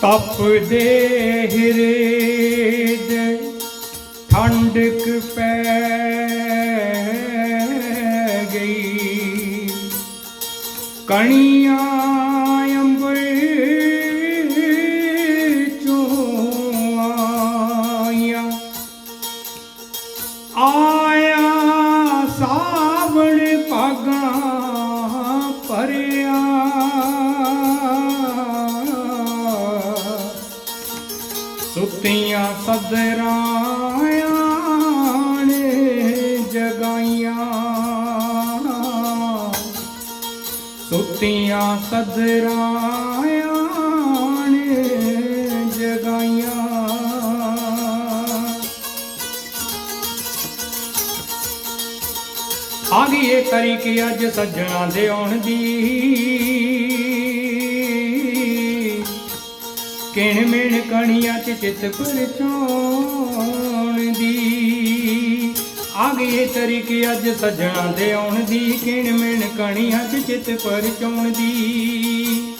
ਤਪਦੇ ਹਿਰਦੇ ਠੰਡਕ ਪੈ ਗਈ। ਕਣੀਆਂ ਸਦਰਾਂ ਨੇ ਜਗਾਈਆਂ। ਸੁੱਤੀਆਂ ਸਦਰਾਂ ਨੇ ਜਗਾਈਆਂ। ਆ ਗਈ ਇਹ ਤਰੀਕ, ਅੱਜ ਸੱਜਣਾ ਦੇ ਆਉਣ ਦੀ। ਕਿਣ ਮਿਣ ਕਣੀਆਂ ਚ ਚਿੱਤ ਪਰਚਾਉਣ ਦੀ। ਆ ਗਏ ਇਹ ਤਰੀਕ ਅੱਜ ਸੱਜਣਾ ਦੇ ਆਉਣ ਦੀ ਕਿਣ ਮਿਣ ਕਣੀਆਂ ਚ ਚਿੱਤ ਪਰਚਾਉਣ ਦੀ।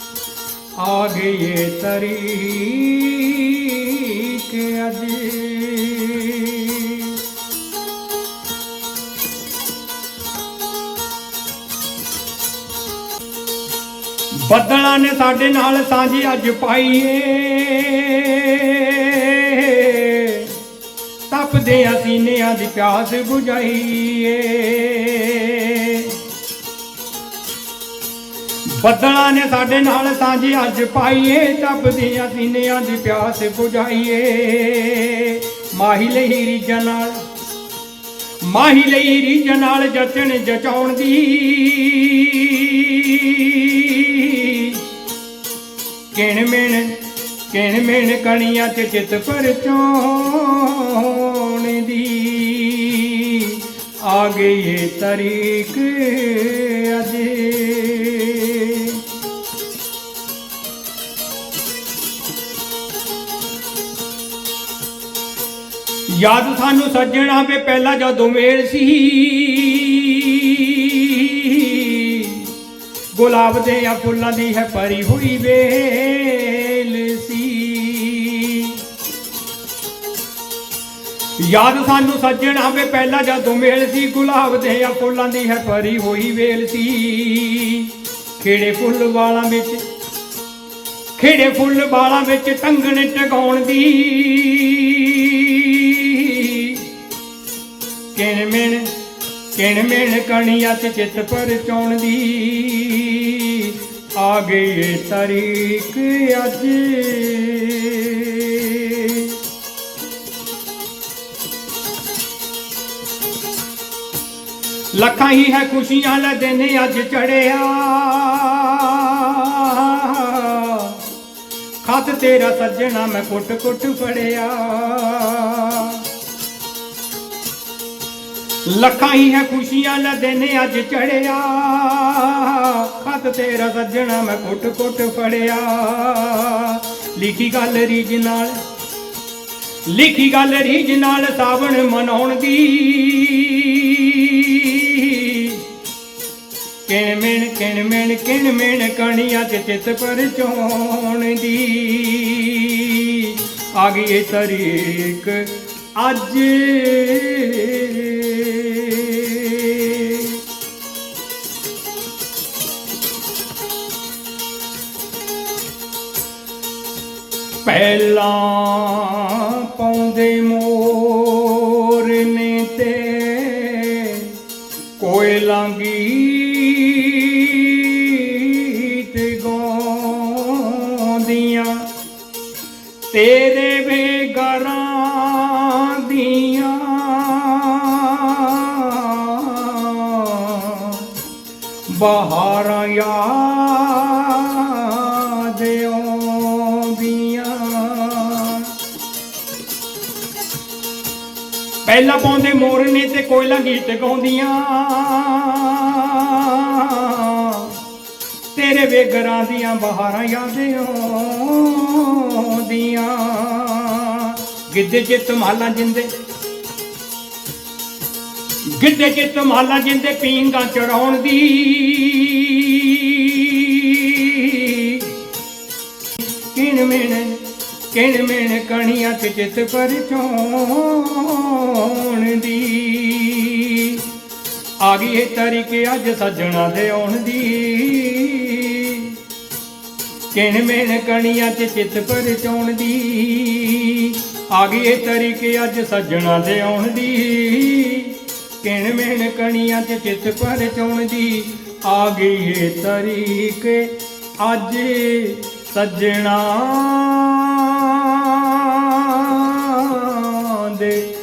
ਆ ਗਈ ਇਹ ਤਰੀਕ ਅੱਜ। ਬੱਦਲਾਂ ਨੇ ਸਾਡੇ ਨਾਲ ਸਾਂਝੀ ਅੱਜ ਪਾਈਏ। ਤਪਦੇ ਆ ਸੀਨਿਆਂ ਦੀ ਪਿਆਸ ਬੁਝਾਈਏ। ਬੱਦਲਾਂ ਨੇ ਸਾਡੇ ਨਾਲ ਸਾਂਝੀ ਅੱਜ ਪਾਈਏ। ਤਪਦੇ ਆ ਸੀਨਿਆਂ ਦੀ ਪਿਆਸ ਬੁਝਾਈਏ। ਮਾਹੀ ਲਈ ਰੀਜਾਂ ਨਾਲ, ਮਾਹੀ ਲਈ ਰੀਝ ਨਾਲ ਜਚਣ ਜਚਾਉਣ ਦੀ। ਕਿਣ ਮਿਣ ਕਿਣ ਮਿਣ ਕਣੀਆਂ ਤੇ ਚਿੱਤ ਪਰਚਾਉਣ ਦੀ। ਆ ਗਈ ਏ ਤਰੀਕ ਅੱਜ। ਯਾਦ ਸਾਨੂੰ ਸੱਜਣਾ ਵੇ ਪਹਿਲਾਂ ਜਦੋਂ ਮੇਰ ਸੀ। ਗੁਲਾਬ ਦੇ ਆ ਫੁੱਲਾਂ ਦੀ ਹੈ ਭਰੀ ਹੋਈ ਵੇਲ ਸੀ। ਯਾਦ ਸਾਨੂੰ ਸੱਜਣਾ ਵੇ ਪਹਿਲਾਂ ਜਦੋਂ ਮੇਲ ਸੀ, ਗੁਲਾਬ ਦੇ ਆ ਫੁੱਲਾਂ ਦੀ ਹੈ ਭਰੀ ਹੋਈ ਵੇਲ ਸੀ। ਖੇੜੇ ਫੁੱਲ ਵਾਲਾਂ ਵਿੱਚ, ਖੇੜੇ ਫੁੱਲ ਵਾਲਾਂ ਵਿੱਚ ਟੰਗਣ ਟਗਾਉਣ ਦੀ। ਕਿਣ ਮਿਣ ਕਿਣ ਮਿਣ ਕਣੀਆਂ ਚ ਚਿੱਤ ਪਰਚਾਉਣ ਦੀ। ਆ ਗਈ ਤਰੀਕ ਅੱਜ। ਲੱਖਾਂ ਹੀ ਹੈ ਖੁਸ਼ੀਆਂ ਲੈ ਦਿਨ ਅੱਜ ਚੜਿਆ ਖਤ ਤੇਰਾ ਸੱਜਣਾ ਮੈਂ ਕੁੱਟ ਕੁੱਟ ਫੜਿਆ। ਲੱਖਾਂ ਹੀ ਹੈ ਖੁਸ਼ੀਆਂ ਲੈ ਦਿਨ ਅੱਜ ਚੜਿਆ। ਖਤ ਤੇਰਾ ਸੱਜਣਾ ਮੈਂ ਕੁੱਟ ਕੁੱਟ ਫੜਿਆ। ਲਿਖੀ ਗੱਲ ਰੀਜ ਨਾਲ, ਲਿਖੀ ਗੱਲ ਰੀਜ ਨਾਲ ਸਾਵਣ ਮਨਾਉਣ ਦੀ। ਕਿਣ ਮਿਣ ਕਿਣ ਮਿਣ ਕਿਣ ਮਿਣ ਕਣੀਆਂ ਚ ਚਿੱਤ ਪਰ ਚੋਣ ਦੀ। ਆ ਗਈ ਤਰੀਕ ਅੱਜ। ਪਹਿਲਾਂ ਪਾਉਂਦੇ ਮੋਰ ਨੇ ਤੇ ਕੋਈ ਲਾਂਗੀ ਤੇ ਗਾਉਂਦੀਆਂ। ਤੇਰੇ ਬੇਗਰਾਂ ਬਹਾਰਾਂ ਯਾਦ ਆਉਂਦੀਆਂ। ਪਹਿਲਾਂ ਪਾਉਂਦੇ ਮੋਰਨੇ ਤੇ ਕੋਇਲਾ ਗੀਤ ਗਾਉਂਦੀਆਂ। ਤੇਰੇ ਵੇਗਰਾਂ ਦੀਆਂ ਬਹਾਰਾਂ ਯਾਦ ਆਉਂਦੀਆਂ। ਗਿੱਧੇ ਚ ਧਮਾਲਾਂ ਜਿੰਦੇ ਗਿੱਧੇ ਚ ਧਮਾਲਾਂ ਜਿੰਦੇ ਪੀਂਗਾ ਚੜਾਉਣ ਦੀ। ਕਿਣ ਮਿਣ ਕਿਣ ਮਿਣ ਕਣੀਆਂ ਚ ਚਿਤ ਪਰਚਾਉਣ ਦੀ। ਆ ਗਈ ਏ ਤਰੀਕੇ ਅੱਜ ਸੱਜਣਾ ਦੇ ਆਉਣ ਦੀ। ਕਿਣ ਮਿਣ ਕਣੀਆਂ ਚ ਚਿਤ ਪਰਚਾਉਣ ਦੀ। ਆ ਗਈ ਏ ਤਰੀਕੇ ਅੱਜ ਸੱਜਣਾ ਦੇ ਆਉਣ ਦੀ। ਕਿਣ ਮਿਣ ਕਣੀਆਂ ਤੇ ਚਿੱਤ ਪਰ ਚੌਂਦੀ। ਆ ਗਈ ਏ ਤਰੀਕ ਅੱਜ ਸੱਜਣਾ ਦੇ